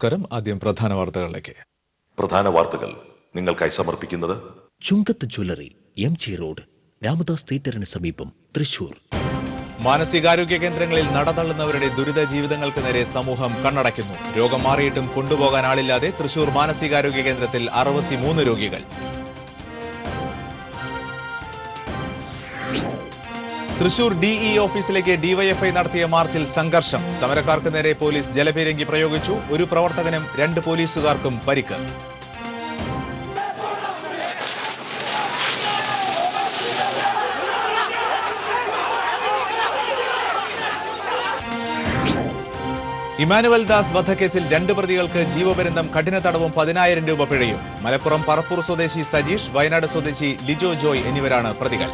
നമസ്കാരം. ആദ്യം പ്രധാന വാർത്തകളിലേക്ക്. പ്രധാന വാർത്തകൾ നിങ്ങൾക്കായി സമർപ്പിക്കുന്നത് Chungath jewellery M G road Ramadas തിയേറ്ററിന് സമീപം തൃശൂർ. മാനസികാരോഗ്യ കേന്ദ്രങ്ങളിൽ നടതള്ളുന്നവരുടെ ദുരിത ജീവിതങ്ങൾക്ക് നേരെ സമൂഹം കണ്ണടയ്ക്കുന്നു. രോഗം മാറിയിട്ടും കൊണ്ടുപോകാൻ ആളില്ലാതെ തൃശൂർ മാനസികാരോഗ്യ കേന്ദ്രത്തിൽ അറുപത്തിമൂന്ന് രോഗികൾ. തൃശൂർ ഡിഇ ഓഫീസിലേക്ക് ഡിവൈഎഫ്ഐ നടത്തിയ മാർച്ചിൽ സംഘർഷം. സമരക്കാർക്ക് നേരെ പോലീസ് ജലപീരങ്കി പ്രയോഗിച്ചു. ഒരു പ്രവർത്തകനും രണ്ട് പോലീസുകാർക്കും പരിക്ക്. ഇമാനുവൽ ദാസ് വധക്കേസിൽ രണ്ട് പ്രതികൾക്ക് ജീവപര്യന്തം കഠിന തടവും പതിനായിരം രൂപ പിഴയും. മലപ്പുറം പറപ്പൂർ സ്വദേശി സജീഷ് വയനാട് സ്വദേശി ലിജോ ജോയ് എന്നിവരാണ് പ്രതികൾ.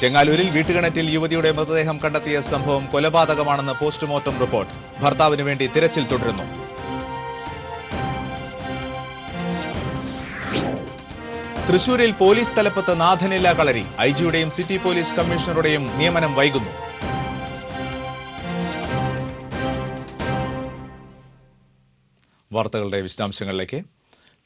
ചെങ്ങാലൂരിൽ വീട്ടുകിണറ്റിൽ യുവതിയുടെ മൃതദേഹം കണ്ടെത്തിയ സംഭവം കൊലപാതകമാണെന്ന് പോസ്റ്റ്മോർട്ടം റിപ്പോർട്ട്. ഭർത്താവിന് വേണ്ടി തിരച്ചിൽ തുടരുന്നു. തൃശൂരിൽ പോലീസ് തലപ്പത്ത് നാഥനില്ല കളരി. ഐ ജിയുടെയും സിറ്റി പോലീസ് കമ്മീഷണറുടെയും നിയമനം വൈകുന്നു. വാർത്തകളുടെ വിശദാംശങ്ങളിലേക്ക്.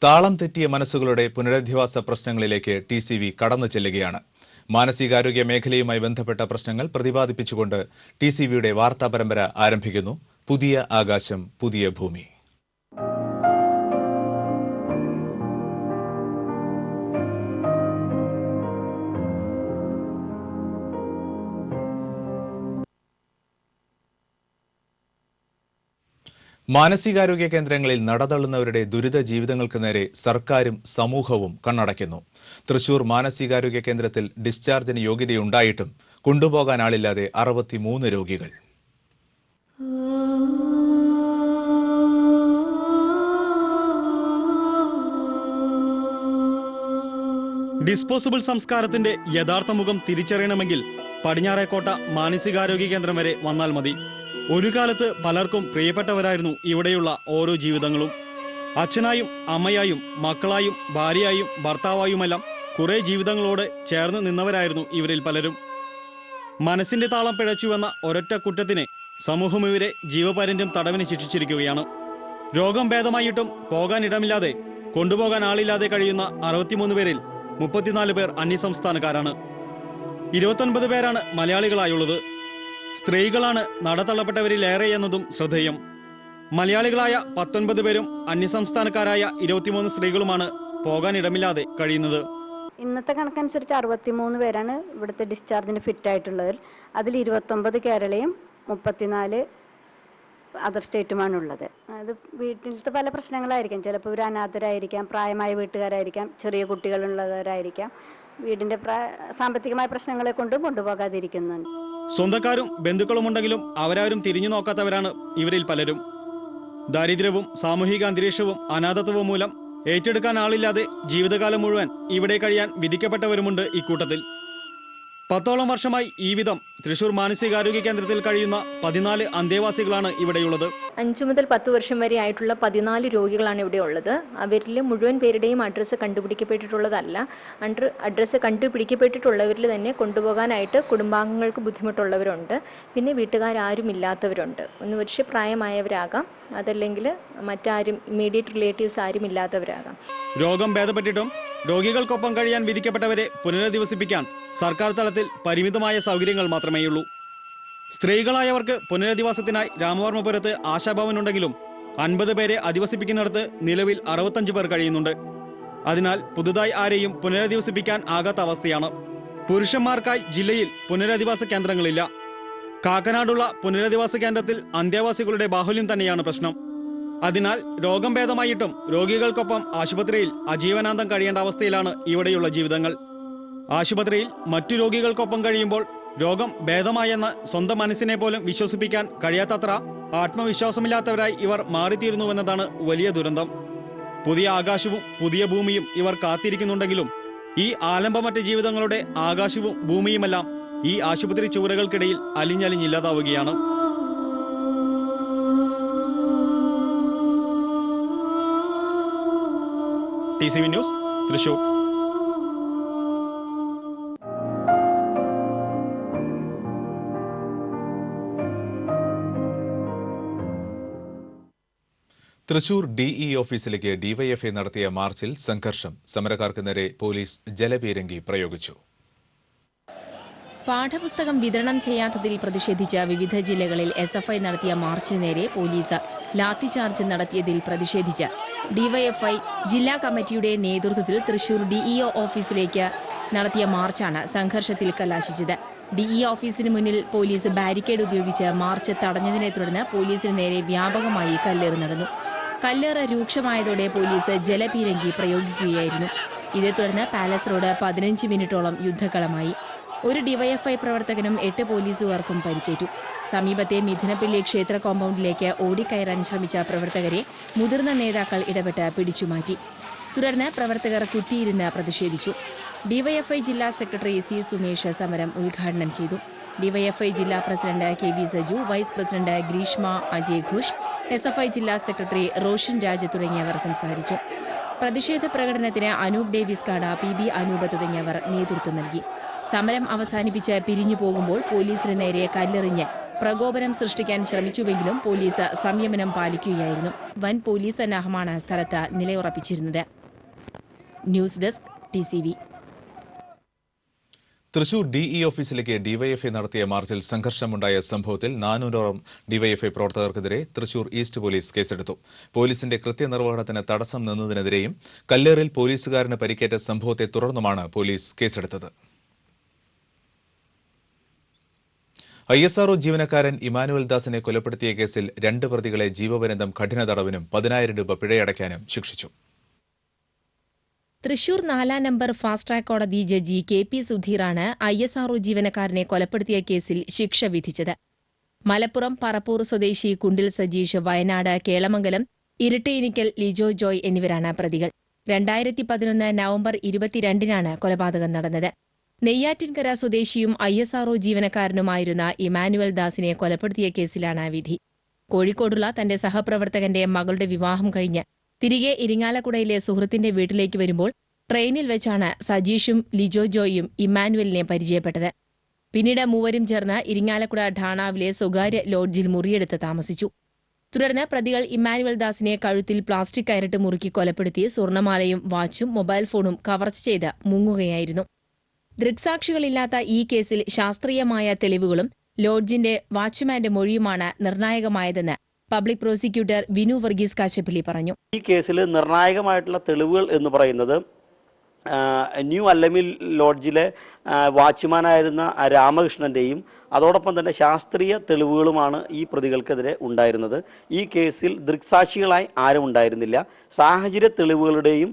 താളം തെറ്റിയ മനസ്സുകളുടെ പുനരധിവാസ പ്രശ്നങ്ങളിലേക്ക് ടി സി വി കടന്നു ചെല്ലുകയാണ്. മാനസികാരോഗ്യ മേഖലയുമായി ബന്ധപ്പെട്ട പ്രശ്നങ്ങൾ പ്രതിപാദിപ്പിച്ചുകൊണ്ട് ടി സി വിയുടെ വാർത്താ പരമ്പര ആരംഭിക്കുന്നു. പുതിയ ആകാശം പുതിയ ഭൂമി. മാനസികാരോഗ്യ കേന്ദ്രങ്ങളിൽ നടതള്ളുന്നവരുടെ ദുരിത ജീവിതങ്ങൾക്ക് നേരെ സർക്കാരും സമൂഹവും കണ്ണടയ്ക്കുന്നു. തൃശൂർ മാനസികാരോഗ്യ കേന്ദ്രത്തിൽ ഡിസ്ചാർജിന് യോഗ്യതയുണ്ടായിട്ടും കൊണ്ടുപോകാൻ ആളില്ലാതെ അറുപത്തിമൂന്ന് രോഗികൾ. ഡിസ്പോസിബിൾ സംസ്കാരത്തിന്റെ യഥാർത്ഥ മുഖം തിരിച്ചറിയണമെങ്കിൽ പടിഞ്ഞാറേക്കോട്ട മാനസികാരോഗ്യ കേന്ദ്രം വരെ വന്നാൽ മതി. ഒരു കാലത്ത് പലർക്കും പ്രിയപ്പെട്ടവരായിരുന്നു ഇവിടെയുള്ള ഓരോ ജീവിതങ്ങളും. അച്ഛനായും അമ്മയായും മക്കളായും ഭാര്യയായും ഭർത്താവായുമെല്ലാം കുറെ ജീവിതങ്ങളോട് ചേർന്ന് നിന്നവരായിരുന്നു ഇവരിൽ പലരും. മനസ്സിന്റെ താളം പിഴച്ചുവെന്ന ഒരൊറ്റ കുറ്റത്തിന് സമൂഹം ഇവരെ ജീവപര്യന്തം തടവിന് ശിക്ഷിച്ചിരിക്കുകയാണ്. രോഗം ഭേദമായിട്ടും പോകാൻ ഇടമില്ലാതെ കൊണ്ടുപോകാൻ ആളില്ലാതെ കഴിയുന്ന അറുപത്തിമൂന്ന് പേരിൽ മുപ്പത്തിനാല് പേർ അന്യസംസ്ഥാനക്കാരാണ്. ഇരുപത്തൊൻപത് പേരാണ് മലയാളികളായുള്ളത്. സ്ത്രീകളാണ് എന്നതും ശ്രദ്ധേയം. മലയാളികളായ പത്തൊൻപത് പേരും അന്യസംസ്ഥാനക്കാരായ ഇരുപത്തിമൂന്ന് സ്ത്രീകളുമാണ് പോകാനിടമില്ലാതെ കഴിയുന്നത്. ഇന്നത്തെ കണക്കനുസരിച്ച് അറുപത്തിമൂന്ന് പേരാണ് ഇവിടുത്തെ ഡിസ്ചാർജിന് ഫിറ്റ് ആയിട്ടുള്ളവർ അതിൽ ഇരുപത്തൊമ്പത് കേരളയും മുപ്പത്തിനാല് അതർ സ്റ്റേറ്റുമാണുള്ളത് അത് വീട്ടിലത്തെ പല പ്രശ്നങ്ങളായിരിക്കാം. ചിലപ്പോൾ ഒരു അനാഥരായിരിക്കാം പ്രായമായ വീട്ടുകാരായിരിക്കാം ചെറിയ കുട്ടികളുള്ളവരായിരിക്കാം. വീടിന്റെ സാമ്പത്തികമായ പ്രശ്നങ്ങളെ കൊണ്ടും കൊണ്ടുപോകാതിരിക്കുന്നുണ്ട് സ്വന്തക്കാരും ബന്ധുക്കളുമുണ്ടെങ്കിലും അവരാരും തിരിഞ്ഞു നോക്കാത്തവരാണ് ഇവരിൽ പലരും. ദാരിദ്ര്യവും സാമൂഹിക അന്തരീക്ഷവും അനാഥത്വവും മൂലം ഏറ്റെടുക്കാൻ ആളില്ലാതെ ജീവിതകാലം മുഴുവൻ ഇവിടെ കഴിയാൻ വിധിക്കപ്പെട്ടവരുമുണ്ട് ഇക്കൂട്ടത്തിൽ. പത്തോളം വർഷമായി ഈ വിധം തൃശൂർ മാനസികാരോഗ്യ കേന്ദ്രത്തിൽ കഴിയുന്ന പതിനാല് അന്തേവാസികളാണ് ഇവിടെയുള്ളത്. അഞ്ചു മുതൽ പത്ത് വർഷം വരെ ആയിട്ടുള്ള പതിനാല് രോഗികളാണ് ഇവിടെ ഉള്ളത് അവരിൽ മുഴുവൻ പേരുടെയും അഡ്രസ്സ് കണ്ടുപിടിക്കപ്പെട്ടിട്ടുള്ളതല്ല. അണ്ടർ അഡ്രസ്സ് കണ്ടുപിടിക്കപ്പെട്ടിട്ടുള്ളവരിൽ തന്നെ കൊണ്ടുപോകാനായിട്ട് കുടുംബാംഗങ്ങൾക്ക് ബുദ്ധിമുട്ടുള്ളവരുണ്ട്. പിന്നെ വീട്ടുകാരും ഇല്ലാത്തവരുണ്ട് ഒന്ന് പക്ഷേ പ്രായമായവരാകാം. അതല്ലെങ്കിൽ മറ്റാരും ഇമ്മീഡിയറ്റ് റിലേറ്റീവ്സ് ആരും ഇല്ലാത്തവരാകാം രോഗം ഭേദപ്പെട്ടിട്ടും രോഗികൾക്കൊപ്പം കഴിയാൻ വിധിക്കപ്പെട്ടവരെ പുനരധിവസിപ്പിക്കാൻ സർക്കാർ തലത്തിൽ പരിമിതമായ സൗകര്യങ്ങൾ മാത്രമേയുള്ളൂ. സ്ത്രീകളായവർക്ക് പുനരധിവാസത്തിനായി രാമവർമ്മപുരത്ത് ആശാഭവനുണ്ടെങ്കിലും അൻപത് പേരെ അധിവസിപ്പിക്കുന്നിടത്ത് നിലവിൽ അറുപത്തഞ്ച് പേർ കഴിയുന്നുണ്ട്. അതിനാൽ പുതുതായി ആരെയും പുനരധിവസിപ്പിക്കാൻ ആകാത്ത അവസ്ഥയാണ്. പുരുഷന്മാർക്കായി ജില്ലയിൽ പുനരധിവാസ കേന്ദ്രങ്ങളില്ല. കാക്കനാടുള്ള പുനരധിവാസ കേന്ദ്രത്തിൽ അന്ത്യവാസികളുടെ ബാഹുല്യം തന്നെയാണ് പ്രശ്നം. അതിനാൽ രോഗം ഭേദമായിട്ടും രോഗികൾക്കൊപ്പം ആശുപത്രിയിൽ അജീവനാന്തം കഴിയേണ്ട അവസ്ഥയിലാണ് ഇവിടെയുള്ള ജീവിതങ്ങൾ. ആശുപത്രിയിൽ മറ്റു രോഗികൾക്കൊപ്പം കഴിയുമ്പോൾ രോഗം ഭേദമായെന്ന് സ്വന്തം മനസ്സിനെ പോലും വിശ്വസിപ്പിക്കാൻ കഴിയാത്തത്ര ആത്മവിശ്വാസമില്ലാത്തവരായി ഇവർ മാറിത്തീരുന്നുവെന്നതാണ് വലിയ ദുരന്തം. പുതിയ ആകാശവും പുതിയ ഭൂമിയും ഇവർ കാത്തിരിക്കുന്നുണ്ടെങ്കിലും ഈ ആലംബമറ്റ ജീവിതങ്ങളുടെ ആകാശവും ഭൂമിയുമെല്ലാം ഈ ആശുപത്രി ചുവരുകൾക്കിടയിൽ അലിഞ്ഞലിഞ്ഞില്ലാതാവുകയാണ്. T C V news Thrissur. Thrissur DE ഓഫീസിലേക്ക് ഡിവൈഎഫ്ഐ നടത്തിയ മാർച്ചിൽ സംഘർഷം സമരക്കാർക്ക് നേരെ പോലീസ് ജലപീരങ്കി പ്രയോഗിച്ചു. പാഠപുസ്തകം വിതരണം ചെയ്യാത്തതിൽ പ്രതിഷേധിച്ച വിവിധ ജില്ലകളിൽ എസ് എഫ് ഐ നടത്തിയ മാർച്ചിന് നേരെ പോലീസ് ലാത്തിചാർജ് നടത്തിയതിൽ പ്രതിഷേധിച്ച് ഡിവൈഎഫ്ഐ ജില്ലാ കമ്മിറ്റിയുടെ നേതൃത്വത്തിൽ തൃശൂർ ഡിഇഒ ഓഫീസിലേക്ക് നടത്തിയ മാർച്ചാണ് സംഘർഷത്തിൽ കലാശിച്ചത്. ഡിഇ ഓഫീസിന് മുന്നിൽ പോലീസ് ബാരിക്കേഡ് ഉപയോഗിച്ച് മാർച്ച് തടഞ്ഞതിനെ തുടർന്ന് പോലീസിന് നേരെ വ്യാപകമായി കല്ലേറ് നടന്നു. കല്ലേറ് രൂക്ഷമായതോടെ പോലീസ് ജലപീരങ്കി പ്രയോഗിക്കുകയായിരുന്നു. ഇതേ തുടർന്ന് പാലസ് റോഡ് പതിനഞ്ച് മിനിറ്റോളം യുദ്ധക്കളമായി. ഒരു ഡിവൈഎഫ്ഐ പ്രവർത്തകനും എട്ട് പോലീസുകാർക്കും പരിക്കേറ്റു. സമീപത്തെ മിഥുനപ്പിള്ളി ക്ഷേത്ര കോമ്പൗണ്ടിലേക്ക് ഓടിക്കയറാൻ ശ്രമിച്ച പ്രവർത്തകരെ മുതിർന്ന നേതാക്കൾ ഇടപെട്ട് പിടിച്ചുമാറ്റി. തുടർന്ന് പ്രവർത്തകർ കുത്തിയിരുന്ന് പ്രതിഷേധിച്ചു. ഡിവൈഎഫ്ഐ ജില്ലാ സെക്രട്ടറി സി സുമേഷ് സമരം ഉദ്ഘാടനം ചെയ്തു. ഡിവൈഎഫ്ഐ ജില്ലാ president K V Saju vice president Greeshma Ajay Ghosh S F I ജില്ലാ സെക്രട്ടറി റോഷൻ രാജ് തുടങ്ങിയവർ സംസാരിച്ചു. പ്രതിഷേധ പ്രകടനത്തിന് അനൂപ് ഡേവിസ് കാട പി ബി അനൂപ് തുടങ്ങിയവർ നേതൃത്വം നൽകി. സമരം അവസാനിപ്പിച്ച് പിരിഞ്ഞു പോകുമ്പോൾ പോലീസിന് നേരെ കല്ലെറിഞ്ഞ് പ്രകോപനം സൃഷ്ടിക്കാൻ ശ്രമിച്ചുവെങ്കിലും പോലീസ് സംയമനം പാലിക്കുകയായിരുന്നു. വൻ പോലീസ് സന്നാഹമാണ് സ്ഥലത്ത് നിലയുറപ്പിച്ചിരുന്നത്. News desk T Thrissur DE ഓഫീസിലേക്ക് ഡിവൈഎഫ്ഐ നടത്തിയ മാർച്ചിൽ സംഘർഷമുണ്ടായ സംഭവത്തിൽ നാനൂറോളം ഡിവൈഎഫ്ഐ പ്രവർത്തകർക്കെതിരെ തൃശൂർ ഈസ്റ്റ് പോലീസ് കേസെടുത്തു. പോലീസിന്റെ കൃത്യനിർവഹണത്തിന് തടസ്സം നിന്നതിനെതിരെയും കല്ലേറിൽ പോലീസുകാരന് പരിക്കേറ്റ സംഭവത്തെ തുടർന്നുമാണ് പോലീസ് കേസെടുത്തത്. ഐ എസ് ആർഒ ജീവനക്കാരൻ ഇമാനുവൽ ദാസിനെ കൊലപ്പെടുത്തിയ കേസിൽ രണ്ട് പ്രതികളെ ജീവപര്യന്തം കഠിന തടവിനും പതിനായിരം രൂപ പിഴയടയ്ക്കാനും ശിക്ഷിച്ചു. തൃശൂർ നാലാം നമ്പർ ഫാസ്റ്റ് ട്രാക്ക് കോടതി ജഡ്ജി കെ പി സുധീറാണ് ഐ എസ് ആർഒ ജീവനക്കാരനെ കൊലപ്പെടുത്തിയ കേസിൽ ശിക്ഷ വിധിച്ചത്. മലപ്പുറം പറപ്പൂർ സ്വദേശി കുണ്ടിൽ സജീഷ് വയനാട് കേളമംഗലം ഇരട്ടയിനിക്കൽ ലിജോ ജോയ് എന്നിവരാണ് പ്രതികൾ. രണ്ടായിരത്തി പതിനൊന്ന് നവംബർ ഇരുപത്തിരണ്ടിനാണ് കൊലപാതകം നടന്നത്. നെയ്യാറ്റിൻകര സ്വദേശിയും ഐ എസ് ആർഒ ജീവനക്കാരനുമായിരുന്ന ഇമാനുവൽ ദാസിനെ കൊലപ്പെടുത്തിയ കേസിലാണ് വിധി. കോഴിക്കോടുള്ള തന്റെ സഹപ്രവർത്തകന്റെ മകളുടെ വിവാഹം കഴിഞ്ഞ് തിരികെ ഇരിങ്ങാലക്കുടയിലെ സുഹൃത്തിന്റെ വീട്ടിലേക്ക് വരുമ്പോൾ ട്രെയിനിൽ വെച്ചാണ് സജീഷും ലിജോ ജോയും ഇമ്മാനുവലിനെ പരിചയപ്പെട്ടത്. പിന്നീട് മൂവരും ചേർന്ന് ഇരിങ്ങാലക്കുട ഠാണാവിലെ സ്വകാര്യ ലോഡ്ജിൽ മുറിയെടുത്ത് താമസിച്ചു. തുടർന്ന് പ്രതികൾ ഇമ്മാനുവൽ ദാസിനെ കഴുത്തിൽ പ്ലാസ്റ്റിക് കയറിട്ട് മുറുക്കി കൊലപ്പെടുത്തി സ്വർണമാലയും വാച്ചും മൊബൈൽ ഫോണും കവർച്ച ചെയ്ത് മുങ്ങുകയായിരുന്നു. ദൃക്സാക്ഷികളില്ലാത്ത ഈ കേസിൽ ശാസ്ത്രീയമായ തെളിവുകളും ലോഡ്ജിന്റെ വാച്ച്മാന്റെ മൊഴിയുമാണ് നിർണായകമായതെന്ന് പബ്ലിക് പ്രോസിക്യൂട്ടർ വിനു വർഗീസ് കാശപ്പള്ളി പറഞ്ഞു. ഈ കേസിൽ നിർണായകമായിട്ടുള്ള തെളിവുകൾ എന്ന് പറയുന്നത് ന്യൂ അല്ലമിൽ ലോഡ്ജിലെ വാച്ച്മാനായിരുന്ന രാമകൃഷ്ണന്റെയും അതോടൊപ്പം തന്നെ ശാസ്ത്രീയ തെളിവുകളുമാണ് ഈ പ്രതികൾക്കെതിരെ ഉണ്ടായിരുന്നത്. ഈ കേസിൽ ദൃക്സാക്ഷികളായി ആരും ഉണ്ടായിരുന്നില്ല. സാഹചര്യ തെളിവുകളുടെയും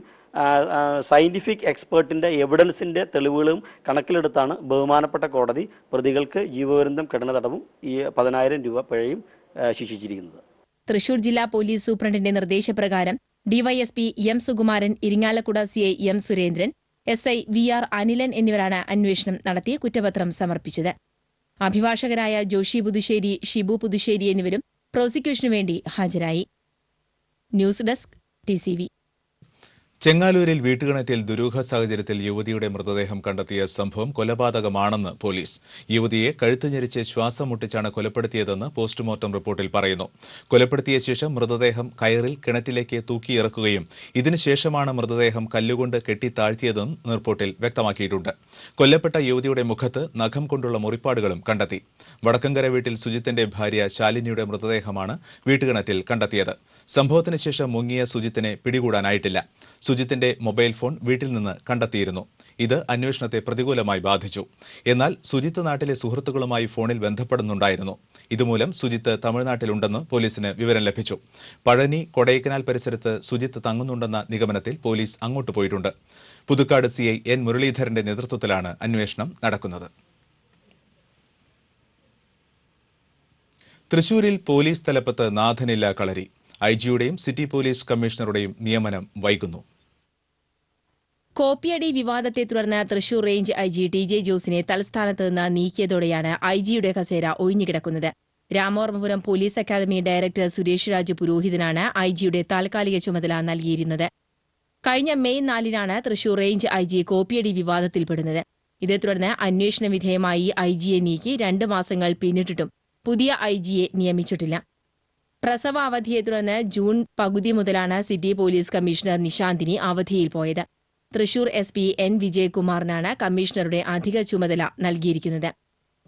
സയന്റിഫിക് എക്സ്പേർട്ടിന്റെ എവിഡൻസിന്റെ തെളിവുകളും കണക്കിലെടുത്താണ് ബഹുമാനപ്പെട്ട കോടതി പ്രതികൾക്ക് ജീവപര്യന്തം കഠിന തടവും ഈ പതിനായിരം രൂപ പിഴയും ശിക്ഷിച്ചിരിക്കുന്നത്. തൃശൂർ ജില്ലാ പോലീസ് സൂപ്രണ്ടിന്റെ നിർദ്ദേശപ്രകാരം DYSP M Sukumaran Irinjalakuda CI M Surendran S I V R Anilan എന്നിവരാണ് അന്വേഷണം നടത്തി കുറ്റപത്രം സമർപ്പിച്ചത്. അഭിഭാഷകരായ ജോഷി പുതുശ്ശേരി ഷിബു പുതുശ്ശേരി എന്നിവരും പ്രോസിക്യൂഷനു വേണ്ടി ഹാജരായി. ന്യൂസ് ഡെസ്ക് ടി ചെങ്ങാലൂരിൽ വീട്ടുകിണറ്റിൽ ദുരൂഹ സാഹചര്യത്തിൽ യുവതിയുടെ മൃതദേഹം കണ്ടെത്തിയ സംഭവം കൊലപാതകമാണെന്ന് പോലീസ്. യുവതിയെ കഴുത്ത് ഞെരിച്ച് ശ്വാസം മുട്ടിച്ചാണ് കൊലപ്പെടുത്തിയതെന്ന് പോസ്റ്റ്മോർട്ടം റിപ്പോർട്ടിൽ പറയുന്നു. കൊലപ്പെടുത്തിയ ശേഷം മൃതദേഹം കയറിൽ കിണറ്റിലേക്ക് തൂക്കിയിറക്കുകയും ഇതിനുശേഷമാണ് മൃതദേഹം കല്ലുകൊണ്ട് കെട്ടി താഴ്ത്തിയതെന്നും റിപ്പോർട്ടിൽ വ്യക്തമാക്കിയിട്ടുണ്ട്. കൊല്ലപ്പെട്ട യുവതിയുടെ മുഖത്ത് നഖം കൊണ്ടുള്ള മുറിപ്പാടുകളും കണ്ടെത്തി. വടക്കങ്കര വീട്ടിൽ സുജിത്തിന്റെ ഭാര്യ ശാലിനിയുടെ മൃതദേഹമാണ് വീട്ടുകിണറ്റിൽ കണ്ടെത്തിയത്. സംഭവത്തിന് ശേഷം മുങ്ങിയ സുജിത്തിനെ പിടികൂടാനായിട്ടില്ല. സുജിത്തിന്റെ മൊബൈൽ ഫോൺ വീട്ടിൽ നിന്ന് കണ്ടെത്തിയിരുന്നു. ഇത് അന്വേഷണത്തെ പ്രതികൂലമായി ബാധിച്ചു. എന്നാൽ സുജിത്ത് നാട്ടിലെ സുഹൃത്തുക്കളുമായി ഫോണിൽ ബന്ധപ്പെടുന്നുണ്ടായിരുന്നു. ഇതുമൂലം സുജിത്ത് തമിഴ്നാട്ടിലുണ്ടെന്ന് പോലീസിന് വിവരം ലഭിച്ചു. പഴനി കൊടൈക്കനാൽ പരിസരത്ത് സുജിത്ത് തങ്ങുന്നുണ്ടെന്ന നിഗമനത്തിൽ പോലീസ് അങ്ങോട്ട് പോയിട്ടുണ്ട്. പുതുക്കാട് സി എൻ മുരളീധരന്റെ നേതൃത്വത്തിലാണ് അന്വേഷണം നടക്കുന്നത്. തൃശൂരിൽ പോലീസ് തലപ്പത്ത് നാഥനില്ല കളരി. ഐ ജിയുടെയും സിറ്റി പോലീസ് കമ്മീഷണറുടെയും നിയമനം വൈകുന്നു. കോപ്പിയടി വിവാദത്തെ തുടർന്ന് Thrissur range I G T J ജോസിനെ തലസ്ഥാനത്ത് നിന്ന് നീക്കിയതോടെയാണ് ഐ ജിയുടെ കസേര ഒഴിഞ്ഞുകിടക്കുന്നത്. Ramavarmapuram police academy director Suresh Raj പുരോഹിതനാണ് I ജിയുടെ താൽക്കാലിക ചുമതല നൽകിയിരുന്നത്. കഴിഞ്ഞ മെയ് നാലിനാണ് തൃശൂർ റേഞ്ച് ഐ ജി കോപ്പിയടി വിവാദത്തിൽപ്പെടുന്നത്. ഇതേ തുടർന്ന് അന്വേഷണ വിധേയമായി ഐ ജിയെ നീക്കി രണ്ട് മാസങ്ങൾ പിന്നിട്ടിട്ടും പുതിയ ഐ ജിയെ നിയമിച്ചിട്ടില്ല. പ്രസവ അവധിയെ തുടർന്ന് ജൂൺ പകുതി മുതലാണ് സിറ്റി പോലീസ് കമ്മീഷണർ നിശാന്തിനി അവധിയിൽ പോയത്. തൃശൂർ എസ് പി എൻ വിജയകുമാറിനാണ് കമ്മീഷണറുടെ അധിക ചുമതല നൽകിയിരിക്കുന്നത്.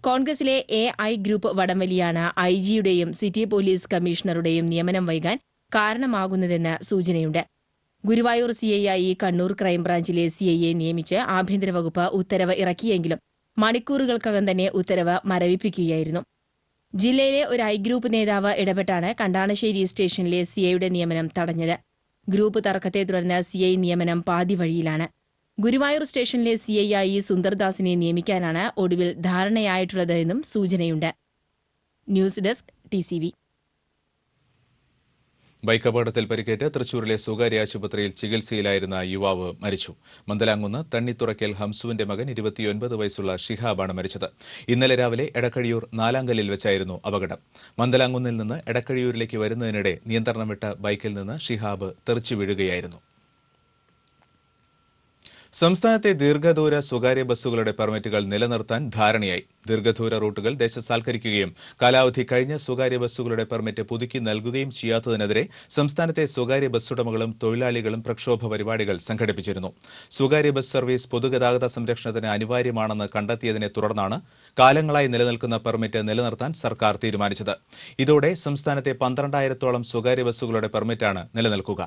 കോൺഗ്രസിലെ എ ഐ ഗ്രൂപ്പ് വടംവലിയാണ് ഐ ജിയുടെയും സിറ്റി പോലീസ് കമ്മീഷണറുടെയും നിയമനം വൈകാൻ കാരണമാകുന്നതെന്ന് സൂചനയുണ്ട്. ഗുരുവായൂർ സി ഐ ആയി കണ്ണൂർ ക്രൈംബ്രാഞ്ചിലെ സി ഐ എ നിയമിച്ച് ആഭ്യന്തര വകുപ്പ് ഉത്തരവ് ഇറക്കിയെങ്കിലും മണിക്കൂറുകൾക്കകം തന്നെ ഉത്തരവ് മരവിപ്പിക്കുകയായിരുന്നു. ജില്ലയിലെ ഒരു ഐ ഗ്രൂപ്പ് നേതാവ് ഇടപെട്ടാണ് കണ്ടാണശ്ശേരി സ്റ്റേഷനിലെ സിഐയുടെ നിയമനം തടഞ്ഞത്. ഗ്രൂപ്പ് തർക്കത്തെ തുടർന്ന് സിഐ നിയമനം പാതി വഴിയിലാണ്. ഗുരുവായൂർ സ്റ്റേഷനിലെ സിഐയായി സുന്ദർദാസിനെ നിയമിക്കാനാണ് ഒടുവിൽ ധാരണയായിട്ടുള്ളതെന്നും സൂചനയുണ്ട്. ന്യൂസ് ഡെസ്ക് ടി ബൈക്ക് അപകടത്തിൽ പരിക്കേറ്റ് തൃശൂരിലെ സ്വകാര്യ ആശുപത്രിയിൽ ചികിത്സയിലായിരുന്ന യുവാവ് മരിച്ചു. മന്ദലാങ്കുന്ന് തണ്ണിത്തുറയ്ക്കൽ ഹംസുവിന്റെ മകൻ ഇരുപത്തിയൊൻപത് വയസ്സുള്ള ഷിഹാബാണ് മരിച്ചത്. ഇന്നലെ രാവിലെ എടക്കഴിയൂർ നാലാങ്കലിൽ വെച്ചായിരുന്നു അപകടം. മന്ദലാങ്കുന്നിൽ നിന്ന് എടക്കഴിയൂരിലേക്ക് വരുന്നതിനിടെ നിയന്ത്രണം വിട്ട ബൈക്കിൽ നിന്ന് ഷിഹാബ് തെറിച്ചു വീഴുകയായിരുന്നു. സംസ്ഥാനത്തെ ദീർഘദൂര സ്വകാര്യ ബസ്സുകളുടെ പെർമിറ്റുകൾ നിലനിർത്താൻ ധാരണയായി. ദീർഘദൂര റൂട്ടുകൾ ദേശസാൽക്കരിക്കുകയും കാലാവധി കഴിഞ്ഞ സ്വകാര്യ ബസ്സുകളുടെ പെർമിറ്റ് പുതുക്കി നൽകുകയും ചെയ്യാത്തതിനെതിരെ സംസ്ഥാനത്തെ സ്വകാര്യ ബസ്സുടമകളും തൊഴിലാളികളും പ്രക്ഷോഭ പരിപാടികൾ സംഘടിപ്പിച്ചിരുന്നു. സ്വകാര്യ ബസ് സർവീസ് പൊതുഗതാഗത സംരക്ഷണത്തിന് അനിവാര്യമാണെന്ന് കണ്ടെത്തിയതിനെ തുടർന്നാണ് കാലങ്ങളായി നിലനിൽക്കുന്ന പെർമിറ്റ് നിലനിർത്താൻ സർക്കാർ തീരുമാനിച്ചത്. ഇതോടെ സംസ്ഥാനത്തെ പന്ത്രണ്ടായിരത്തോളം സ്വകാര്യ ബസ്സുകളുടെ പെർമിറ്റാണ് നിലനിൽക്കുക.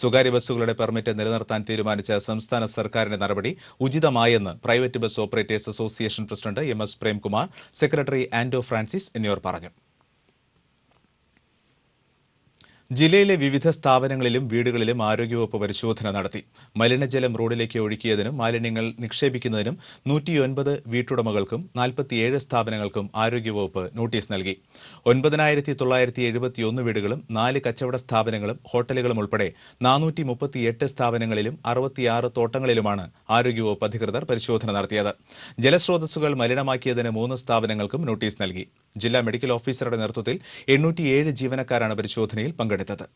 സ്വകാര്യ ബസ്സുകളുടെ പെർമിറ്റ് നിലനിർത്താൻ തീരുമാനിച്ച സംസ്ഥാന സർക്കാരിന്റെ നടപടി ഉചിതമായെന്ന് private bus operators association president M S Premkumar secretary Anto Francis എന്നിവർ പറഞ്ഞു. ജില്ലയിലെ വിവിധ സ്ഥാപനങ്ങളിലും വീടുകളിലും ആരോഗ്യവകുപ്പ് പരിശോധന നടത്തി. മലിനജലം റോഡിലേക്ക് ഒഴുക്കിയതിനും മാലിന്യങ്ങൾ നിക്ഷേപിക്കുന്നതിനും നൂറ്റിയൊൻപത് വീട്ടുടമകൾക്കും നാൽപ്പത്തിയേഴ് സ്ഥാപനങ്ങൾക്കും ആരോഗ്യവകുപ്പ് നോട്ടീസ് നൽകി. ഒൻപതിനായിരത്തി തൊള്ളായിരത്തി എഴുപത്തിയൊന്ന് വീടുകളും നാല് കച്ചവട സ്ഥാപനങ്ങളും ഹോട്ടലുകളും ഉൾപ്പെടെ നാനൂറ്റി മുപ്പത്തിയെട്ട് സ്ഥാപനങ്ങളിലും അറുപത്തിയാറ് തോട്ടങ്ങളിലുമാണ് ആരോഗ്യവകുപ്പ് അധികൃതർ പരിശോധന നടത്തിയത്. ജലസ്രോതസ്സുകൾ മലിനമാക്കിയതിന് മൂന്ന് സ്ഥാപനങ്ങൾക്കും നോട്ടീസ് നൽകി. ജില്ലാ മെഡിക്കൽ ഓഫീസറുടെ നേതൃത്വത്തിൽ എണ്ണൂറ്റിയേഴ് ജീവനക്കാരാണ് പരിശോധനയിൽ പങ്കെടുത്തത്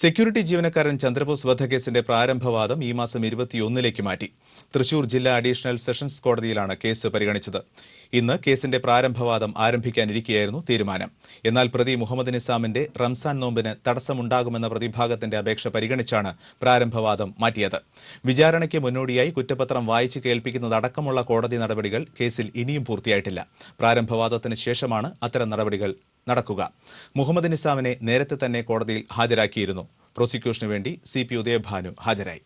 സെക്യൂരിറ്റി ജീവനക്കാരൻ ചന്ദ്രബോസ് വധക്കേസിന്റെ പ്രാരംഭവാദം ഈ മാസം ഇരുപത്തിയൊന്നിലേക്ക് മാറ്റി. തൃശൂർ ജില്ലാ അഡീഷണൽ സെഷൻസ് കോടതിയിലാണ് കേസ് പരിഗണിച്ചത്. ഇന്ന് കേസിന്റെ പ്രാരംഭവാദം ആരംഭിക്കാനിരിക്കെയായിരുന്നു തീരുമാനം. എന്നാൽ പ്രതി മുഹമ്മദ് നിസാമിന്റെ റംസാൻ നോമ്പിന് തടസ്സമുണ്ടാകുമെന്ന പ്രതിഭാഗത്തിന്റെ അപേക്ഷ പരിഗണിച്ചാണ് പ്രാരംഭവാദം മാറ്റിയത്. വിചാരണയ്ക്ക് മുന്നോടിയായി കുറ്റപത്രം വായിച്ചു കേൾപ്പിക്കുന്നതടക്കമുള്ള കോടതി നടപടികൾ കേസിൽ ഇനിയും പൂർത്തിയായിട്ടില്ല. പ്രാരംഭവാദത്തിന് ശേഷമാണ് അത്തരം നടപടികൾ നടക്കുക. മുഹമ്മദ് നിസാമിനെ നേരത്തെ തന്നെ കോടതിയിൽ ഹാജരാക്കിയിരുന്നു. പ്രോസിക്യൂഷനു വേണ്ടി സി പി ഉദയഭാനു ഹാജരായി.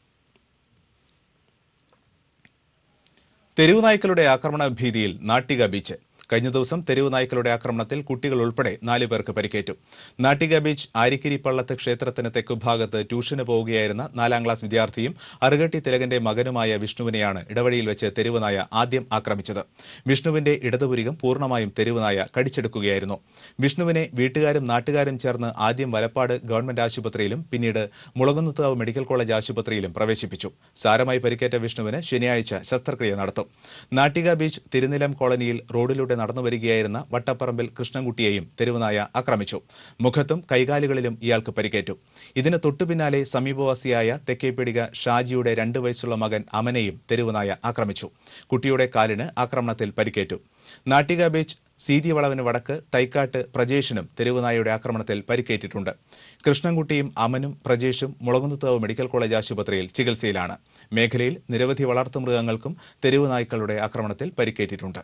തെരുവുനായ്ക്കളുടെ ആക്രമണ ഭീതിയിൽ നാട്ടിക ബീച്ച്. കഴിഞ്ഞ ദിവസം തെരുവ് നായ്ക്കളുടെ ആക്രമണത്തിൽ കുട്ടികൾ ഉൾപ്പെടെ നാലു പേർക്ക് പരിക്കേറ്റു. നാട്ടിക ബീച്ച് ആരിക്കിരി പള്ളത്ത് ക്ഷേത്രത്തിന് തെക്കുഭാഗത്ത് ട്യൂഷന് പോവുകയായിരുന്ന നാലാം ക്ലാസ് വിദ്യാർത്ഥിയും അറുകട്ടി തിലകന്റെ മകനുമായ വിഷ്ണുവിനെയാണ് ഇടവഴിയിൽ വെച്ച് തെരുവ് നായ ആദ്യം ആക്രമിച്ചത്. വിഷ്ണുവിന്റെ ഇടതുപുരികം പൂർണമായും തെരുവ് നായ കടിച്ചെടുക്കുകയായിരുന്നു. വിഷ്ണുവിനെ വീട്ടുകാരും നാട്ടുകാരും ചേർന്ന് ആദ്യം വലപ്പാട് ഗവൺമെന്റ് ആശുപത്രിയിലും പിന്നീട് മുളകുന്നത്താവ് മെഡിക്കൽ കോളേജ് ആശുപത്രിയിലും പ്രവേശിപ്പിച്ചു. സാരമായി പരിക്കേറ്റ വിഷ്ണുവിന് ശനിയാഴ്ച ശസ്ത്രക്രിയ നടത്തും. നാട്ടിക ബീച്ച് തിരുനിലം കോളനിയിൽ റോഡിലൂടെ നടന്നു വരികയായിരുന്ന വട്ടപ്പറമ്പിൽ കൃഷ്ണൻകുട്ടിയെയും തെരുവുനായ ആക്രമിച്ചു. മുഖത്തും കൈകാലുകളിലും ഇയാൾക്ക് പരിക്കേറ്റു. ഇതിന് തൊട്ടുപിന്നാലെ സമീപവാസിയായ തെക്കേപ്പിടിക ഷാജിയുടെ രണ്ട് വയസ്സുള്ള മകൻ അമനെയും തെരുവുനായ ആക്രമിച്ചു. കുട്ടിയുടെ കാലിന് ആക്രമണത്തിൽ പരിക്കേറ്റു. നാട്ടിക ബീച്ച് സീതി വളവിന് വടക്ക് തൈക്കാട്ട് പ്രജേഷിനും തെരുവുനായയുടെ ആക്രമണത്തിൽ പരിക്കേറ്റിട്ടുണ്ട്. കൃഷ്ണൻകുട്ടിയും അമനും പ്രജേഷും മുളകുന്നത്താവ് മെഡിക്കൽ കോളേജ് ആശുപത്രിയിൽ ചികിത്സയിലാണ്. മേഖലയിൽ നിരവധി വളർത്തുമൃഗങ്ങൾക്കും തെരുവുനായ്ക്കളുടെ ആക്രമണത്തിൽ പരിക്കേറ്റിട്ടുണ്ട്.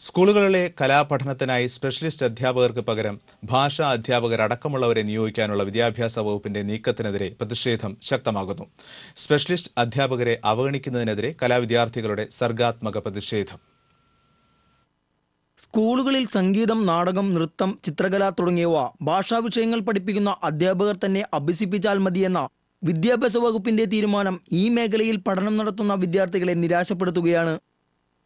സ്കൂളുകളിലെ കലാപഠനത്തിനായി സ്പെഷ്യലിസ്റ്റ് അധ്യാപകർക്ക് പകരം ഭാഷാ അധ്യാപകർ അടക്കമുള്ളവരെ നിയോഗിക്കാനുള്ള വിദ്യാഭ്യാസ വകുപ്പിന്റെ നീക്കത്തിനെതിരെ പ്രതിഷേധം ശക്തമാകുന്നു. സ്പെഷ്യലിസ്റ്റ് അധ്യാപകരെ അവഗണിക്കുന്നതിനെതിരെ കലാവിദ്യാർത്ഥികളുടെ സർഗാത്മക പ്രതിഷേധം. സ്കൂളുകളിൽ സംഗീതം നാടകം നൃത്തം ചിത്രകല തുടങ്ങിയവ ഭാഷാ വിഷയങ്ങൾ പഠിപ്പിക്കുന്ന അധ്യാപകർ തന്നെ അഭ്യസിപ്പിച്ചാൽ മതിയെന്ന വിദ്യാഭ്യാസ വകുപ്പിന്റെ തീരുമാനം ഈ മേഖലയിൽ പഠനം നടത്തുന്ന വിദ്യാർത്ഥികളെ നിരാശപ്പെടുത്തുകയാണ്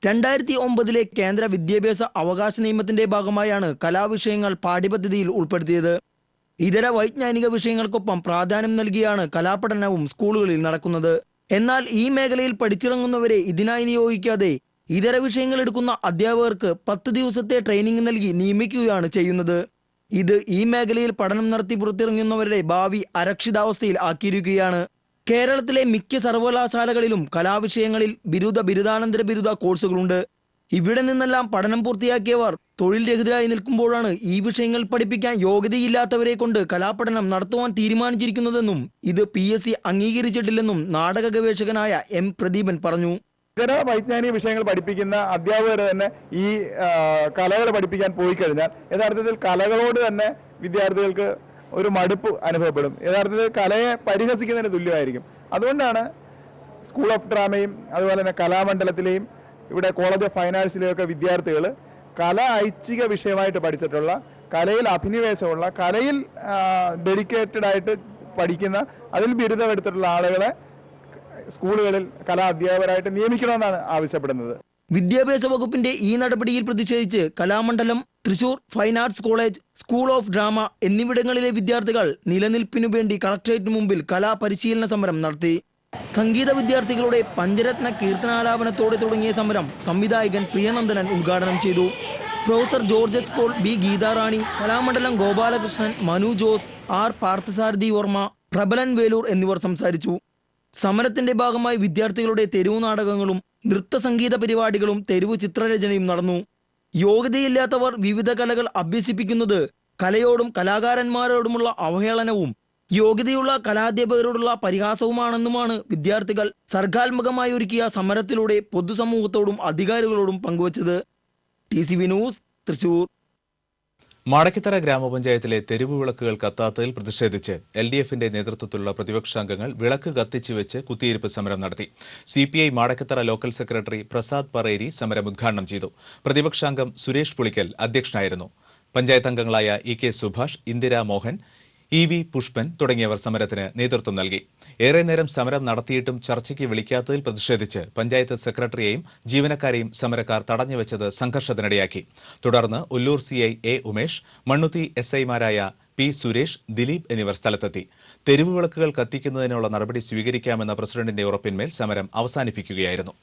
രണ്ടായിരത്തി ഒമ്പതിലെ കേന്ദ്ര വിദ്യാഭ്യാസ അവകാശ നിയമത്തിന്റെ ഭാഗമായാണ് കലാവിഷയങ്ങൾ പാഠ്യപദ്ധതിയിൽ ഉൾപ്പെടുത്തിയത്. ഇതര വൈജ്ഞാനിക വിഷയങ്ങൾക്കൊപ്പം പ്രാധാന്യം നൽകിയാണ് കലാപഠനവും സ്കൂളുകളിൽ നടക്കുന്നത്. എന്നാൽ ഈ മേഖലയിൽ പഠിച്ചിറങ്ങുന്നവരെ ഇതിനായി നിയോഗിക്കാതെ ഇതര വിഷയങ്ങൾ എടുക്കുന്ന അധ്യാപകർക്ക് പത്ത് ദിവസത്തെ ട്രെയിനിങ് നൽകി നിയമിക്കുകയാണ് ചെയ്യുന്നത്. ഇത് ഈ മേഖലയിൽ പഠനം നടത്തി പുറത്തിറങ്ങുന്നവരുടെ ഭാവി അരക്ഷിതാവസ്ഥയിൽ ആക്കിയിരിക്കുകയാണ്. കേരളത്തിലെ മിക്ക സർവകലാശാലകളിലും കലാവിഷയങ്ങളിൽ ബിരുദ ബിരുദാനന്തര ബിരുദ കോഴ്സുകളുണ്ട്. ഇവിടെ നിന്നെല്ലാം പഠനം പൂർത്തിയാക്കിയവർ തൊഴിൽ രഹിതരായി നിൽക്കുമ്പോഴാണ് ഈ വിഷയങ്ങൾ പഠിപ്പിക്കാൻ യോഗ്യതയില്ലാത്തവരെ കൊണ്ട് കലാപഠനം നടത്തുവാൻ തീരുമാനിച്ചിരിക്കുന്നതെന്നും ഇത് പി എസ് സി അംഗീകരിച്ചിട്ടില്ലെന്നും നാടക ഗവേഷകനായ എം പ്രദീപൻ പറഞ്ഞു. ഇതര വൈജ്ഞാനിക വിഷയങ്ങൾ പഠിപ്പിക്കുന്ന അധ്യാപകർ തന്നെ ഈ കലകൾ പഠിപ്പിക്കാൻ പോയി കഴിഞ്ഞാൽ യഥാർത്ഥത്തിൽ കലകളോട് തന്നെ വിദ്യാർത്ഥികൾക്ക് ഒരു മടുപ്പ് അനുഭവപ്പെടും. യഥാർത്ഥത്തിൽ കലയെ പരിഹസിക്കുന്നതിന് തുല്യമായിരിക്കും. അതുകൊണ്ടാണ് സ്കൂൾ ഓഫ് ഡ്രാമയും അതുപോലെ തന്നെ കലാമണ്ഡലത്തിലെയും ഇവിടെ കോളേജ് ഓഫ് ഫൈൻ ആർട്സിലെയൊക്കെ വിദ്യാർത്ഥികൾ കല ഐച്ഛിക വിഷയമായിട്ട് പഠിച്ചിട്ടുള്ള കലയിൽ അഭിനിവേശമുള്ള കലയിൽ ഡെഡിക്കേറ്റഡ് ആയിട്ട് പഠിക്കുന്ന അതിൽ ബിരുദമെടുത്തിട്ടുള്ള ആളുകളെ സ്കൂളുകളിൽ കലാ അധ്യാപകരായിട്ട് നിയമിക്കണമെന്നാണ് ആവശ്യപ്പെടുന്നത്. വിദ്യാഭ്യാസ വകുപ്പിന്റെ ഈ നടപടിയിൽ പ്രതിഷേധിച്ച് Kalamandalam Thrissur fine arts college school of drama എന്നിവിടങ്ങളിലെ വിദ്യാർത്ഥികൾ നിലനിൽപ്പിനു വേണ്ടി കളക്ടറേറ്റിന് മുമ്പിൽ കലാപരിശീലന സമരം നടത്തി. സംഗീത വിദ്യാർത്ഥികളുടെ പഞ്ചരത്ന കീർത്തനാലാപനത്തോടെ തുടങ്ങിയ സമരം സംവിധായകൻ പ്രിയനന്ദനൻ ഉദ്ഘാടനം ചെയ്തു. Professor Georges Paul B Geetharani Kalamandalam Gopalakrishnan Manu Jose R Parthasarathy Varma Prabalan Veloor എന്നിവർ സംസാരിച്ചു. സമരത്തിന്റെ ഭാഗമായി വിദ്യാർത്ഥികളുടെ തെരുവു നാടകങ്ങളും നൃത്ത സംഗീത പരിപാടികളും തെരുവു ചിത്രരചനയും നടന്നു. യോഗ്യതയില്ലാത്തവർ വിവിധ കലകൾ അഭ്യസിപ്പിക്കുന്നത് കലയോടും കലാകാരന്മാരോടുമുള്ള അവഹേളനവും യോഗ്യതയുള്ള കലാധ്യാപകരോടുള്ള പരിഹാസവുമാണെന്നുമാണ് വിദ്യാർത്ഥികൾ സർഗാത്മകമായി ഒരുക്കിയ സമരത്തിലൂടെ പൊതുസമൂഹത്തോടും അധികാരികളോടും പങ്കുവച്ചത്. T C V news Thrissur. Madakkathara ഗ്രാമപഞ്ചായത്തിലെ തെരുവ് വിളക്കുകൾ കത്താത്തതിൽ പ്രതിഷേധിച്ച് എൽ ഡി എഫിന്റെ നേതൃത്വത്തിലുള്ള പ്രതിപക്ഷാംഗങ്ങൾ വിളക്ക് കത്തിച്ചു വെച്ച് കുത്തിയിരിപ്പ് സമരം നടത്തി. C P I Madakkathara local secretary Prasad Parery സമരം ഉദ്ഘാടനം ചെയ്തു. പ്രതിപക്ഷാംഗം സുരേഷ് പുളിക്കൽ അധ്യക്ഷനായിരുന്നു. പഞ്ചായത്ത് അംഗങ്ങളായ E K Subhash Indira Mohan E V Pushpan തുടങ്ങിയവർ സമരത്തിന് നേതൃത്വം നൽകി. ഏറെ നേരം സമരം നടത്തിയിട്ടും ചർച്ചയ്ക്ക് വിളിക്കാത്തതിൽ പ്രതിഷേധിച്ച് പഞ്ചായത്ത് സെക്രട്ടറിയെയും ജീവനക്കാരെയും സമരക്കാർ തടഞ്ഞുവെച്ചത് സംഘർഷത്തിനിടയാക്കി. തുടർന്ന് Ollur C I A Umesh Mannuthy S ഐമാരായ പി സുരേഷ് ദിലീപ് എന്നിവർ സ്ഥലത്തെത്തി. തെരുവുവിളക്കുകൾ കത്തിക്കുന്നതിനുള്ള നടപടി സ്വീകരിക്കാമെന്ന പ്രസിഡന്റിന്റെ ഉറപ്പിന്മേൽ സമരം അവസാനിപ്പിക്കുകയായിരുന്നു.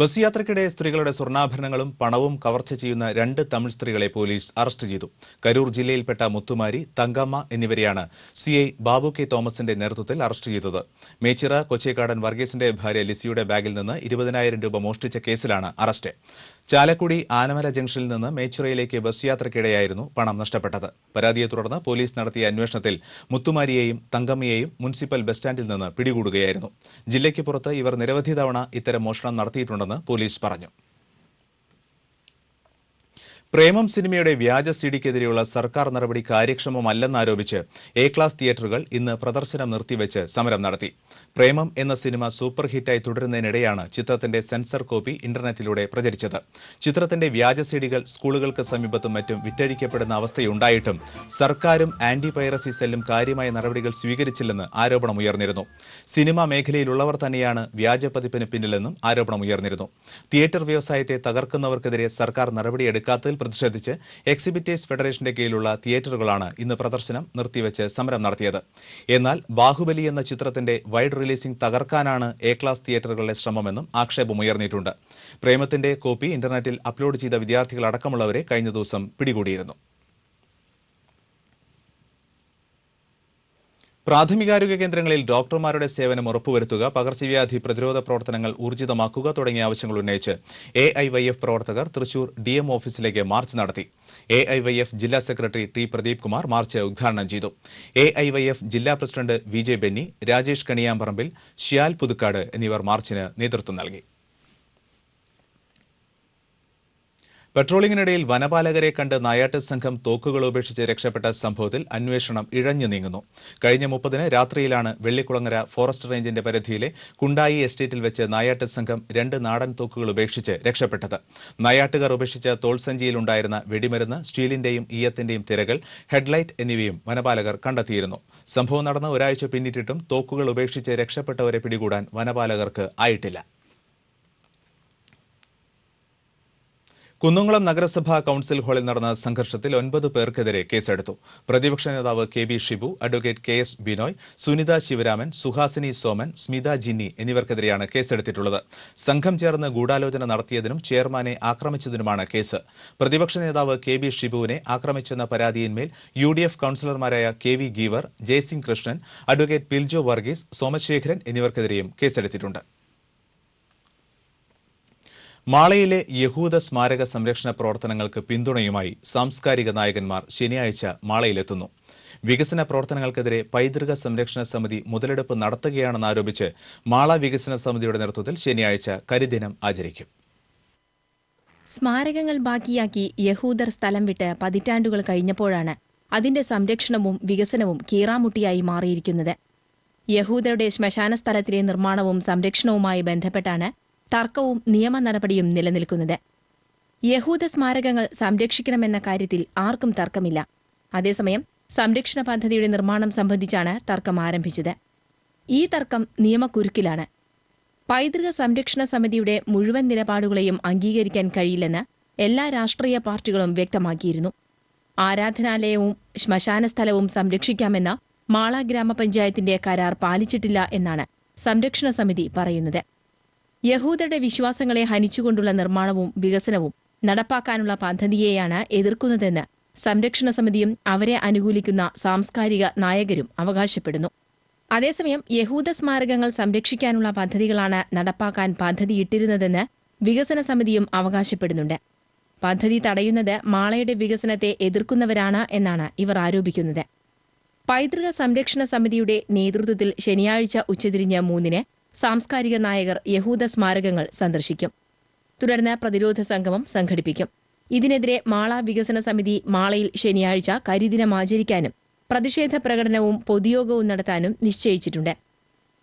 ബസ് യാത്രയ്ക്കിടെ സ്ത്രീകളുടെ സ്വർണാഭരണങ്ങളും പണവും കവർച്ച ചെയ്യുന്ന രണ്ട് തമിഴ് സ്ത്രീകളെ പോലീസ് അറസ്റ്റ് ചെയ്തു. കരൂർ ജില്ലയിൽപ്പെട്ട മുത്തുമാരി തങ്കമ്മ എന്നിവരെയാണ് സി ഐ ബാബു കെ തോമസിന്റെ നേതൃത്വത്തിൽ അറസ്റ്റ് ചെയ്തത്. മേച്ചിറ കൊച്ചേക്കാടൻ വർഗീസിന്റെ ഭാര്യ ലിസിയുടെ ബാഗിൽ നിന്ന് ഇരുപതിനായിരം രൂപ മോഷ്ടിച്ച കേസിലാണ് അറസ്റ്റ്. ചാലക്കുടി ആനമല ജംഗ്ഷനിൽ നിന്ന് മേച്ചിറയിലേക്ക് ബസ് യാത്രക്കിടെയായിരുന്നു പണം നഷ്ടപ്പെട്ടത്. പരാതിയെ തുടർന്ന് പോലീസ് നടത്തിയ അന്വേഷണത്തിൽ മുത്തുമാരിയെയും തങ്കമ്മയെയും മുനിസിപ്പൽ ബസ് സ്റ്റാൻഡിൽ നിന്ന് പിടികൂടുകയായിരുന്നു. ജില്ലയ്ക്ക് പുറത്ത് ഇവർ നിരവധി തവണ ഇത്തരം മോഷണം നടത്തിയിട്ടുണ്ടെന്ന് പോലീസ് പറഞ്ഞു. പ്രേമം സിനിമയുടെ വ്യാജ സിഡിക്കെതിരെയുള്ള സർക്കാർ നടപടി കാര്യക്ഷമമല്ലെന്നാരോപിച്ച് എ ക്ലാസ് തിയേറ്ററുകൾ ഇന്ന് പ്രദർശനം നിർത്തിവെച്ച് സമരം നടത്തി. പ്രേമം എന്ന സിനിമ സൂപ്പർ ഹിറ്റായി തുടരുന്നതിനിടെയാണ് ചിത്രത്തിന്റെ സെൻസർ കോപ്പി ഇന്റർനെറ്റിലൂടെ പ്രചരിച്ചത്. ചിത്രത്തിന്റെ വ്യാജ സിഡികൾ സ്കൂളുകൾക്ക് സമീപത്തും മറ്റും വിറ്റഴിക്കപ്പെടുന്ന അവസ്ഥയുണ്ടായിട്ടും സർക്കാരും ആന്റി പൈറസി സെല്ലും കാര്യമായ നടപടികൾ സ്വീകരിച്ചില്ലെന്ന് ആരോപണമുയർന്നിരുന്നു. സിനിമാ മേഖലയിലുള്ളവർ തന്നെയാണ് വ്യാജ പതിപ്പിന് പിന്നിലെന്നും ആരോപണമുയർന്നിരുന്നു. തിയേറ്റർ വ്യവസായത്തെ തകർക്കുന്നവർക്കെതിരെ സർക്കാർ നടപടിയെടുക്കാത്തതിൽ പ്രതിഷേധിച്ച് എക്സിബിറ്റേഴ്സ് ഫെഡറേഷന്റെ കീഴിലുള്ള തിയേറ്ററുകളാണ് ഇന്ന് പ്രദർശനം നിർത്തിവെച്ച് സമരം നടത്തിയത്. എന്നാൽ ബാഹുബലി എന്ന ചിത്രത്തിന്റെ വൈഡ് റിലീസിംഗ് തകർക്കാനാണ് എ ക്ലാസ് തിയേറ്ററുകളുടെ ശ്രമമെന്നും ആക്ഷേപമുയർന്നിട്ടുണ്ട് പ്രേമത്തിന്റെ കോപ്പി ഇന്റർനെറ്റിൽ അപ്ലോഡ് ചെയ്ത വിദ്യാർത്ഥികളടക്കമുള്ളവരെ കഴിഞ്ഞ ദിവസം പിടികൂടിയിരുന്നു. പ്രാഥമികാരോഗ്യ കേന്ദ്രങ്ങളിൽ ഡോക്ടർമാരുടെ സേവനം ഉറപ്പുവരുത്തുക പകർച്ചവ്യാധി പ്രതിരോധ പ്രവർത്തനങ്ങൾ ഊർജിതമാക്കുക തുടങ്ങിയ ആവശ്യങ്ങൾ ഉന്നയിച്ച് എ പ്രവർത്തകർ തൃശൂർ ഡി ഓഫീസിലേക്ക് മാർച്ച് നടത്തി. എ ജില്ലാ secretary T Pradeep Kumar march ഉദ്ഘാടനം ചെയ്തു. എ ജില്ലാ പ്രസിഡന്റ് വി ബെന്നി രാജേഷ് കണിയാമ്പറമ്പിൽ ഷിയാൽ പുതുക്കാട് എന്നിവർ മാർച്ചിന് നേതൃത്വം നൽകി. പെട്രോളിങ്ങിനിടയിൽ വനപാലകരെ കണ്ട് നായാട്ട് സംഘം തോക്കുകൾ ഉപേക്ഷിച്ച് രക്ഷപ്പെട്ട സംഭവത്തിൽ അന്വേഷണം ഇഴഞ്ഞു നീങ്ങുന്നു. കഴിഞ്ഞ മുപ്പതിന് രാത്രിയിലാണ് വെള്ളിക്കുളങ്ങര ഫോറസ്റ്റ് റേഞ്ചിന്റെ പരിധിയിലെ കുണ്ടായി എസ്റ്റേറ്റിൽ വെച്ച് നായാട്ട് സംഘം രണ്ട് നാടൻ തോക്കുകൾ ഉപേക്ഷിച്ച് രക്ഷപ്പെട്ടത്. നായാട്ടുകാർ ഉപേക്ഷിച്ച തോൾസഞ്ചിയിലുണ്ടായിരുന്ന വെടിമരുന്ന് സ്റ്റീലിന്റെയും ഈയത്തിന്റെയും തിരകൾ ഹെഡ്ലൈറ്റ് എന്നിവയും വനപാലകർ കണ്ടെത്തിയിരുന്നു. സംഭവം നടന്ന ഒരാഴ്ച പിന്നിട്ടിട്ടും തോക്കുകൾ ഉപേക്ഷിച്ച് രക്ഷപ്പെട്ടവരെ പിടികൂടാൻ വനപാലകർക്ക് ആയിട്ടില്ല. കുന്നംകുളം നഗരസഭാ കൌൺസിൽ ഹാളിൽ നടന്ന സംഘർഷത്തിൽ ഒൻപത് പേർക്കെതിരെ കേസെടുത്തു. പ്രതിപക്ഷ നേതാവ് K B Shibu advocate K S Binoy Sunitha Sivaraman Suhasini Soman Smitha Jinny എന്നിവർക്കെതിരെയാണ് കേസെടുത്തിട്ടുള്ളത്. സംഘം ചേർന്ന് ഗൂഢാലോചന നടത്തിയതിനും ചെയർമാനെ ആക്രമിച്ചതിനുമാണ് കേസ്. പ്രതിപക്ഷ നേതാവ് കെ ബി ഷിബുവിനെ ആക്രമിച്ചെന്ന പരാതിയിന്മേൽ U D F കൌൺസിലർമാരായ K V Geevar Jayasingh Krishnan advocate Piljo Varghese Somasekharan എന്നിവർക്കെതിരെയും കേസെടുത്തിട്ടുണ്ട്. മാളയിലെ യഹൂദ സ്മാരക സംരക്ഷണ പ്രവർത്തനങ്ങൾക്ക് പിന്തുണയുമായി സാംസ്കാരിക നായകന്മാർ ശനിയാഴ്ച മാളയിലെത്തുന്നു. വികസന പ്രവർത്തനങ്ങൾക്കെതിരെ പൈതൃക സംരക്ഷണ സമിതി മുതലെടുപ്പ് നടത്തുകയാണെന്നാരോപിച്ച് മാള വികസന സമിതിയുടെ നേതൃത്വത്തിൽ ശനിയാഴ്ച കരിദിനം ആചരിക്കും. സ്മാരകങ്ങൾ ബാക്കിയാക്കി യഹൂദർ സ്ഥലം വിട്ട് പതിറ്റാണ്ടുകൾ കഴിഞ്ഞപ്പോഴാണ് അതിന്റെ സംരക്ഷണവും വികസനവും കീറാമുട്ടിയായി മാറിയിരിക്കുന്നത്. യഹൂദരുടെ ശ്മശാന സ്ഥലത്തിലെ നിർമ്മാണവും സംരക്ഷണവുമായി ബന്ധപ്പെട്ടാണ് തർക്കവും നിയമ നടപടിയും നിലനിൽക്കുന്നത്. യഹൂദ സ്മാരകങ്ങൾ സംരക്ഷിക്കണമെന്ന കാര്യത്തിൽ ആർക്കും തർക്കമില്ല. അതേസമയം സംരക്ഷണ പദ്ധതിയുടെ നിർമ്മാണം സംബന്ധിച്ചാണ് തർക്കം ആരംഭിച്ചത്. ഈ തർക്കം നിയമക്കുരുക്കിലാണ്. പൈതൃക സംരക്ഷണ സമിതിയുടെ മുഴുവൻ നിലപാടുകളെയും അംഗീകരിക്കാൻ കഴിയില്ലെന്ന് എല്ലാ രാഷ്ട്രീയ പാർട്ടികളും വ്യക്തമാക്കിയിരുന്നു. ആരാധനാലയവും ശ്മശാന സ്ഥലവും സംരക്ഷിക്കാമെന്ന മാള ഗ്രാമപഞ്ചായത്തിന്റെ കരാർ പാലിച്ചിട്ടില്ല എന്നാണ് സംരക്ഷണ സമിതി പറയുന്നത്. യഹൂദരുടെ വിശ്വാസങ്ങളെ ഹനിച്ചുകൊണ്ടുള്ള നിർമ്മാണവും വികസനവും നടപ്പാക്കാനുള്ള പദ്ധതിയെയാണ് എതിർക്കുന്നതെന്ന് സംരക്ഷണ സമിതിയും അവരെ അനുകൂലിക്കുന്ന സാംസ്കാരിക നായകരും അവകാശപ്പെടുന്നു. അതേസമയം യഹൂദ സ്മാരകങ്ങൾ സംരക്ഷിക്കാനുള്ള പദ്ധതികളാണ് നടപ്പാക്കാൻ പദ്ധതിയിട്ടിരുന്നതെന്ന് വികസന സമിതിയും അവകാശപ്പെടുന്നുണ്ട്. പദ്ധതി തടയുന്നത് മാളയുടെ വികസനത്തെ എതിർക്കുന്നവരാണ് എന്നാണ് ഇവർ ആരോപിക്കുന്നത്. പൈതൃക സംരക്ഷണ സമിതിയുടെ നേതൃത്വത്തിൽ ശനിയാഴ്ച ഉച്ചതിരിഞ്ഞ് മൂന്നിന് സാംസ്കാരിക നായകർ യഹൂദ സ്മാരകങ്ങൾ സന്ദർശിക്കും. തുടർന്ന് പ്രതിരോധ സംഗമം സംഘടിപ്പിക്കും. ഇതിനെതിരെ മാള വികസന സമിതി മാളയിൽ ശനിയാഴ്ച കരിദിനം ആചരിക്കാനും പ്രതിഷേധ പ്രകടനവും പൊതുയോഗവും നടത്താനും നിശ്ചയിച്ചിട്ടുണ്ട്.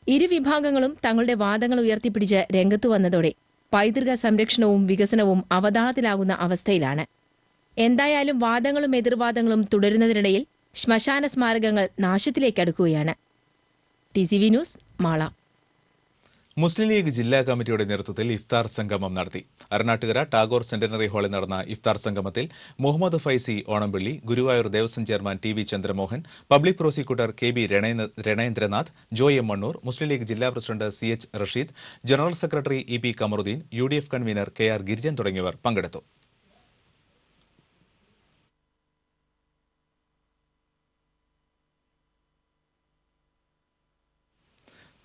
ഇരുവിഭാഗങ്ങളും തങ്ങളുടെ വാദങ്ങൾ ഉയർത്തിപ്പിടിച്ച് രംഗത്തു വന്നതോടെ പൈതൃക സംരക്ഷണവും വികസനവും അവതാളത്തിലാകുന്ന അവസ്ഥയിലാണ്. എന്തായാലും വാദങ്ങളും എതിർവാദങ്ങളും തുടരുന്നതിനിടയിൽ ശ്മശാന സ്മാരകങ്ങൾ നാശത്തിലേക്കടുക്കുകയാണ് T C V news Mala. Muslim League ജില്ലാ കമ്മിറ്റിയുടെ നേതൃത്വത്തിൽ ഇഫ്താർ സംഗമം നടത്തി. അരണാട്ടുകര ടാഗോർ സെന്റിനറി ഹാളിൽ നടന്ന ഇഫ്താർ സംഗമത്തിൽ Muhammad Faizi Onampally Guruvayur Devaswom chairman T V Chandramohan public prosecutor K B Ranendranath Joy M Mannur Muslim League ജില്ലാ president C H Rasheed general secretary E P Kamaruddin U convener K R Girijan തുടങ്ങിയവർ പങ്കെടുത്തു.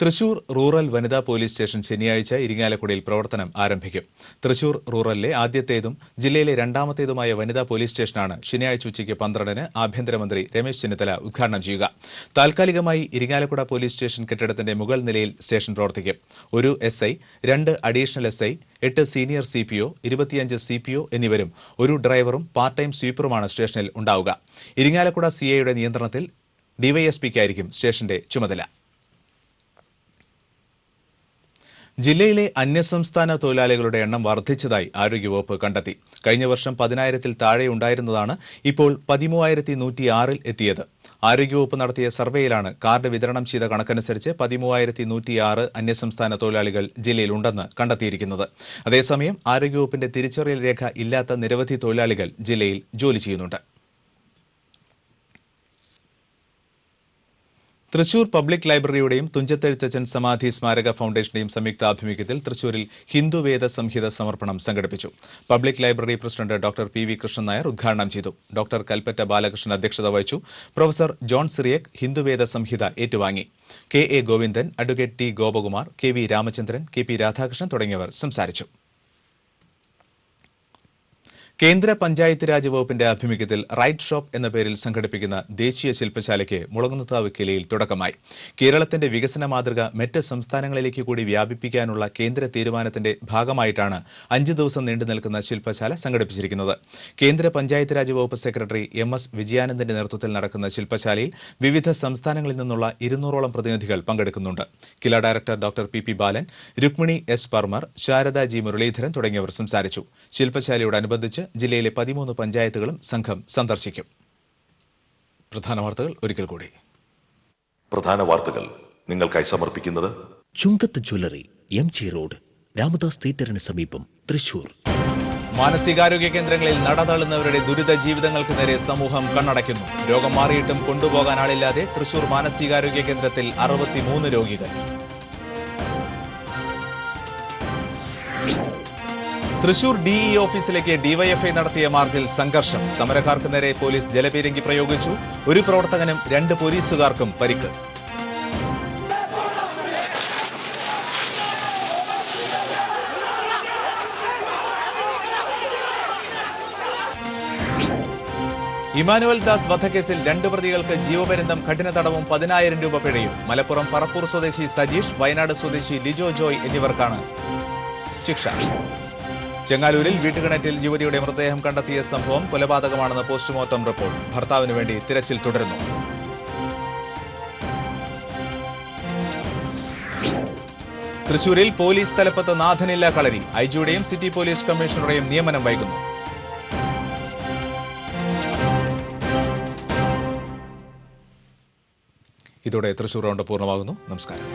Thrissur rural വനിതാ police station ശനിയാഴ്ച ഇരിങ്ങാലക്കുടയിൽ പ്രവർത്തനം ആരംഭിക്കും. തൃശൂർ റൂറലിലെ ആദ്യത്തേതും ജില്ലയിലെ രണ്ടാമത്തേതുമായ വനിതാ പോലീസ് സ്റ്റേഷനാണ് ശനിയാഴ്ച ഉച്ചയ്ക്ക് പന്ത്രണ്ടിന് ആഭ്യന്തരമന്ത്രി രമേശ് ചെന്നിത്തല ഉദ്ഘാടനം ചെയ്യുക. താൽക്കാലികമായി ഇരിങ്ങാലക്കുട പോലീസ് സ്റ്റേഷൻ കെട്ടിടത്തിന്റെ മുകൾ നിലയിൽ സ്റ്റേഷൻ പ്രവർത്തിക്കും. ഒരു എസ് രണ്ട് അഡീഷണൽ എസ് ഐ എട്ട് സീനിയർ സി പി ഒ ഇരുപത്തിയഞ്ച് സി പി ഒ എന്നിവരും ഒരു ഡ്രൈവറും പാർട്ട് ടൈം സ്വീപ്പറുമാണ് സ്റ്റേഷനിൽ ഉണ്ടാവുക. ഇരിങ്ങാലക്കുട സി നിയന്ത്രണത്തിൽ ഡിവൈഎസ്പിക്കായിരിക്കും സ്റ്റേഷന്റെ ചുമതല. ജില്ലയിലെ അന്യസംസ്ഥാന തൊഴിലാളികളുടെ എണ്ണം വർദ്ധിച്ചതായി ആരോഗ്യവകുപ്പ് കണ്ടെത്തി. കഴിഞ്ഞ വർഷം പതിനായിരത്തിൽ താഴെ ഉണ്ടായിരുന്നതാണ് ഇപ്പോൾ പതിമൂവായിരത്തി നൂറ്റിയാറിൽ എത്തിയത്. ആരോഗ്യവകുപ്പ് നടത്തിയ സർവേയിലാണ് കാർഡ് വിതരണം ചെയ്ത കണക്കനുസരിച്ച് പതിമൂവായിരത്തി നൂറ്റിയാറ് അന്യസംസ്ഥാന തൊഴിലാളികൾ ജില്ലയിലുണ്ടെന്ന് കണ്ടെത്തിയിരിക്കുന്നത്. അതേസമയം ആരോഗ്യവകുപ്പിന്റെ തിരിച്ചറിയൽ രേഖ ഇല്ലാത്ത നിരവധി തൊഴിലാളികൾ ജില്ലയിൽ ജോലി ചെയ്യുന്നുണ്ട്. തൃശൂർ പബ്ലിക് ലൈബ്രറിയുടെയും തുഞ്ചത്തെഴുത്തച്ഛൻ സമാധി സ്മാരക ഫൗണ്ടേഷന്റെയും സംയുക്ത ആഭിമുഖ്യത്തിൽ തൃശൂരിൽ ഹിന്ദുവേദ സംഹിത സമർപ്പണം സംഘടിപ്പിച്ചു. Public library president doctor P V Krishnan Nair ഉദ്ഘാടനം ചെയ്തു. ഡോക്ടർ കൽപ്പറ്റ ബാലകൃഷ്ണൻ അധ്യക്ഷത വഹിച്ചു. പ്രൊഫസർ ജോൺ സിറിയക് ഹിന്ദുവേദ സംഹിത ഏറ്റുവാങ്ങി. K A Govindan advocate T Gopakumar K V Ramachandran K P Radhakrishnan തുടങ്ങിയവർ സംസാരിച്ചു. കേന്ദ്ര പഞ്ചായത്ത് രാജ് വകുപ്പിന്റെ ആഭിമുഖ്യത്തിൽ റൈറ്റ് ഷോപ്പ് എന്ന പേരിൽ സംഘടിപ്പിക്കുന്ന ദേശീയ ശില്പശാലയ്ക്ക് മുളകുന്നത്താവ് കിലയിൽ തുടക്കമായി. കേരളത്തിന്റെ വികസന മാതൃക മറ്റ് സംസ്ഥാനങ്ങളിലേക്ക് കൂടി വ്യാപിപ്പിക്കാനുള്ള കേന്ദ്ര തീരുമാനത്തിന്റെ ഭാഗമായിട്ടാണ് അഞ്ച് ദിവസം നീണ്ടു നിൽക്കുന്ന ശില്പശാല സംഘടിപ്പിച്ചിരിക്കുന്നത്. കേന്ദ്ര പഞ്ചായത്ത് രാജ് വകുപ്പ് സെക്രട്ടറി എം എസ് വിജയാനന്ദന്റെ നേതൃത്വത്തിൽ നടക്കുന്ന ശില്പശാലയിൽ വിവിധ സംസ്ഥാനങ്ങളിൽ നിന്നുള്ള ഇരുന്നൂറോളം പ്രതിനിധികൾ പങ്കെടുക്കുന്നുണ്ട്. KILA director doctor P P Balan Rukmini S Parmar Sarada G Muraleedharan തുടങ്ങിയവർ സംസാരിച്ചു. ശില്പശാലയോടനുബന്ധിച്ച് ജില്ലയിലെ പതിമൂന്ന് പഞ്ചായത്തുകളും സംഘം സന്ദർശിക്കും. പ്രധാന വാർത്തകൾ ഒരിക്കൽ കൂടി. പ്രധാന വാർത്തകൾ നിങ്ങൾക്കായി സമർപ്പിക്കുന്നത് Chungath jewellery M G road Ramadas തിയേറ്ററിന് സമീപം തൃശൂർ. മാനസികാരോഗ്യ കേന്ദ്രങ്ങളിൽ നടതള്ളുന്നവരുടെ ദുരിത ജീവിതങ്ങൾക്ക് നേരെ സമൂഹം കണ്ണടയ്ക്കുന്നു. രോഗം മാറിയിട്ടും കൊണ്ടുപോകാൻ ആളില്ലാതെ തൃശൂർ മാനസികാരോഗ്യ കേന്ദ്രത്തിൽ അറുപത്തിമൂന്ന് രോഗികൾ. തൃശൂർ ഡിഇ ഓഫീസിലേക്ക് ഡിവൈഎഫ്ഐ നടത്തിയ മാർച്ചിൽ സംഘർഷം. സമരക്കാർക്ക് നേരെ പോലീസ് ജലപീരങ്കി പ്രയോഗിച്ചു. ഒരു പ്രവർത്തകനും രണ്ട് പോലീസുകാർക്കും പരിക്ക്. ഇമാനുവൽ ദാസ് വധക്കേസിൽ രണ്ട് പ്രതികൾക്ക് ജീവപര്യന്തം കഠിന തടവും പതിനായിരം രൂപ പിഴയും. മലപ്പുറം പറപ്പൂർ സ്വദേശി സജീഷ് വയനാട് സ്വദേശി ലിജോ ജോയ് എന്നിവർക്കാണ് ശിക്ഷ. ചെങ്ങാലൂരിൽ വീട്ടുകിണറ്റിൽ യുവതിയുടെ മൃതദേഹം കണ്ടെത്തിയ സംഭവം കൊലപാതകമാണെന്ന് പോസ്റ്റ്മോർട്ടം റിപ്പോർട്ട്. ഭർത്താവിന് വേണ്ടി തിരച്ചിൽ തുടരുന്നു. തൃശൂരിൽ പോലീസ് തലപ്പത്ത് നാഥനില്ല കളരി. ഐജിയുടെയും സിറ്റി പോലീസ് കമ്മീഷണറുടെയും നിയമനം വൈകുന്നു. ഇതോടെ തൃശൂർ റൗണ്ട് പൂർണമാകുന്നു. നമസ്കാരം.